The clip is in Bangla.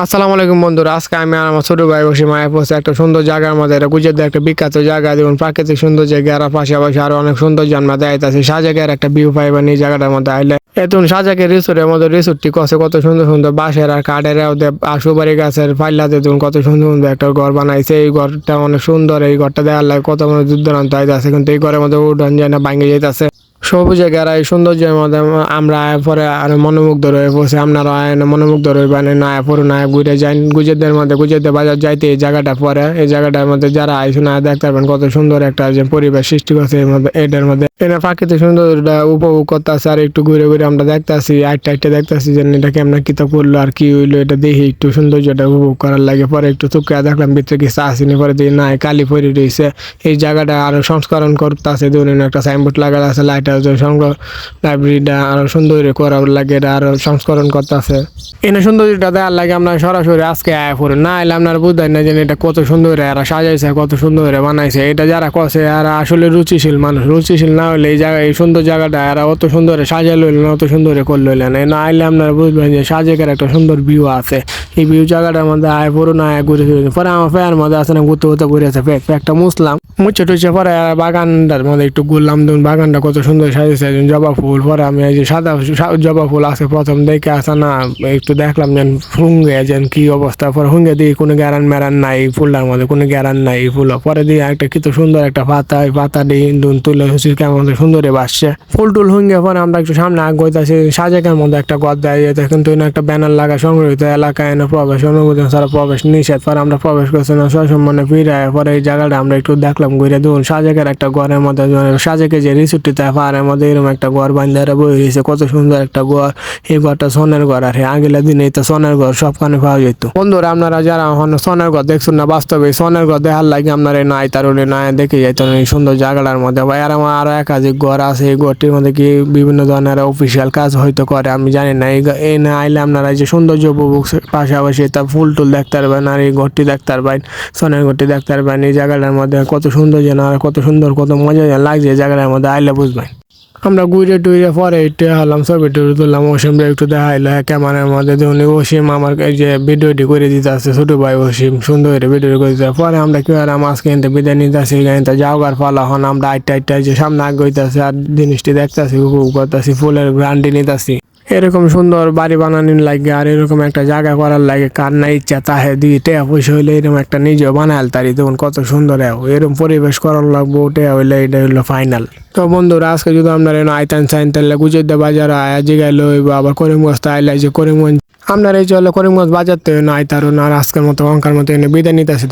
আসসালামু আলাইকুম বন্ধুরা, আজকে আমি আর আমার ছোট ভাই বসে মায়ের বসে একটা সুন্দর জায়গার মধ্যে গুজরাটের একটা বিখ্যাত জায়গা দেখুন প্রাকৃতিক সুন্দর জায়গা আর পাশাপাশি আরও অনেক সুন্দর জানমা দেয় আছে। সাজাকের একটা ভিউ পাইবেন এই জায়গাটার মধ্যে আইলে। এতুন সাজাকের রিসোর্টের মধ্যে রিসোর্টটি কষে কত সুন্দর সুন্দর বাঁশের আর কাঠের আর সুপারি গাছের ফাইলা দেখুন কত সুন্দর সুন্দর একটা ঘর বানাইছে। এই ঘরটা অনেক সুন্দর, এই ঘরটা দেখার লাগে কত মানে দূর দূরান্ত আইতাছে, কিন্তু এই ঘরের মধ্যে উঠান যায় না ভাঙে যাইতাছে। সবুজে এই সৌন্দর্যের মধ্যে আমরা আয়া পরে আর মনোমুগ্ধ রয়ে বসে আপনারা আয় মনোমুগ্ধ রইবেন, না আয়া পরে না ঘুরে যান গুজেদের মধ্যে গুজরাটের বাজার যাইতে এই জায়গাটা পরে, এই জায়গাটার মধ্যে যারা আইসো না দেখতে পারবেন কত সুন্দর একটা যে পরিবেশ সৃষ্টি করছে এর মধ্যে এটার মধ্যে। এনে প্রাকৃতিক সৌন্দর্যটা উপভোগ করতেছে আর একটু ঘুরে ঘুরে আমরা দেখতেছি আটটা আটটা দেখতেছি যে এটা কেমন কিতা করল আর কি হইল এটা দেখি, একটু সৌন্দর্যটা উপভোগ করার লাগে। পরে একটু চুপকে দেখলাম, ভিতরে কিছু আসেনি পরে দিয়ে না কালি পরি রয়েছে। এই জায়গাটা আরও সংস্করণ করতেছে ধরুন একটা সাইনবোর্ড লাগানো আছে লাইট লাইব্রেরিটা আরও সুন্দর করার লাগে, এটা আরও সংস্করণ করতেছে। এনে সৌন্দর্যটা দেওয়ার লাগে আপনার সরাসরি আজকে আয় পড়ে। না এলে আপনার বুঝতেন না যে এটা কত সুন্দর, এরা সাজাইছে, কত সুন্দর বানাইছে, এটা যারা কছে এরা আসলে রুচিশীল মানুষ। রুচিশীল না হলে এই জায়গা এই সুন্দর জায়গাটা এরা অত সুন্দর সাজাই লইলেন অত সুন্দর করে লইলেন না। আইলে আপনারা বুঝবেন যে সাজেকের একটা সুন্দর ভিউ আছে। এই ভিউ জায়গাটার মধ্যে আয় পুরো না আয় ঘুরে ফিরে পরে আমার ফ্যার মধ্যে আছে না, ঘুরতে ঘুরতে ঘুরে আছে, ফ্যাক ফ্যাকটা মুছলাম। মুছে টুছে পরে বাগানটার মধ্যে একটু ঘুরলাম, দেখুন বাগানটা কত সুন্দর সাজিয়েছে একজন জবা ফুল। পরে আমি এই যে সাদা জবা ফুল আছে, প্রথম দেখে আসা না, একটু দেখলাম যেন হুঙ্গে যেন কি অবস্থা। পরে হুঙ্গে দিয়ে কোনো গ্যারান ম্যারান নাই ফুলটার মধ্যে, কোনো গ্যারান নাই ফুল পরে দিয়ে একটা কত সুন্দর একটা পাতা, এই পাতা দিয়ে দুন তুলে হচ্ছে কেমন সুন্দরে বাসছে ফুল টুল হুঙ্গে পরে আমরা একটু সামনে আগ গইতাছি সাজেকের মধ্যে একটা গদ দেয় যেতে কিন্তু একটা ব্যানার লাগা সংরক্ষিত এলাকায় এনে প্রবেশ অনুমোদন ছাড়া প্রবেশ নিষেধ। পরে আমরা প্রবেশ করছি না, সসম্মানে ফিরে পরে এই জায়গাটা আমরা একটু দেখলাম, ঘুরে দেখুন সাজেকের একটা ঘরের মধ্যে সাজেকে যে রিসুটিতে পাহাড়ের মধ্যে এরকম একটা ঘর বান্ধে বই রয়েছে, কত সুন্দর একটা ঘর। এই ঘরটা সোনের ঘর আর আগের দিনে তো সোনের ঘর সবখানে পাওয়া যেত। বন্ধুরা, আপনারা যারা এখন সোনের ঘর দেখছেন না, বাস্তবে সোনের ঘর দেখার লাগে আপনারা নাই, তার নাই, দেখে যাইতেন এই সুন্দর জায়গাটার মধ্যে। ভাই আর আমার আরও একাধিক ঘর আছে, এই ঘরটির মধ্যে কি বিভিন্ন ধরনের অফিসিয়াল কাজ হয়তো করে, আমি জানি না। এই না আইলে আপনারা যে সৌন্দর্য উপভোগ পাশাপাশি তা ফুল টুল দেখতে পারবেন আর এই ঘরটি দেখতে পারবেন, সোনের ঘরটি দেখতে পারবেন। এই জায়গাটার মধ্যে কত সুন্দর যেন আর কত সুন্দর, কত মজা লাগছে জায়গাটার মধ্যে, আইলে বুঝবেন। আমরা ঘুরে টুইরে পরে একটু হলাম ছবি টুবি তুললাম ওসিম একটু দেখাইলো ক্যামেরার মধ্যে দেখুন অসীম আমার যে ভিডিওটি করে দিতে আসছে, ছোটো ভাই অসীম, সুন্দর করে ভিডিও করে দিতে পরে আমরা কী আর মাছ কিনতে বিদায় নিতে আসি কিনতে যাওয়ার ফল এখন আমরা আইটা আইটা যে সামনে আগ আসি আর জিনিসটি দেখতে আসি উপভোগ আসি ফুলের গ্রান্ডি নিতেছি। এরকম সুন্দর বাড়ি বানানোর লাগে, আর এরকম একটা জায়গা করার লাগে, কার না ইচ্ছা তাহে দিয়ে টেয়া পয়সা হইলে এরকম একটা নিজে বানাল তারি, দেখুন কত সুন্দর এও। এরকম পরিবেশ করার লাগবো টেয়া হইলে এটা হইল ফাইনাল তো বন্ধুরা, আজকে যদি আপনারা আইতান চাইন তাহলে গুজরাট বাজার আয়া জিগাইল হইব, আবার করিমগঞ্জ আইলে যে করিমগঞ্জ, আপনার এই চলে করিমগঞ্জ বাজার তো না আইতারও না আজকের মতো অঙ্কার মতো এনে বিদায় নিতে আসি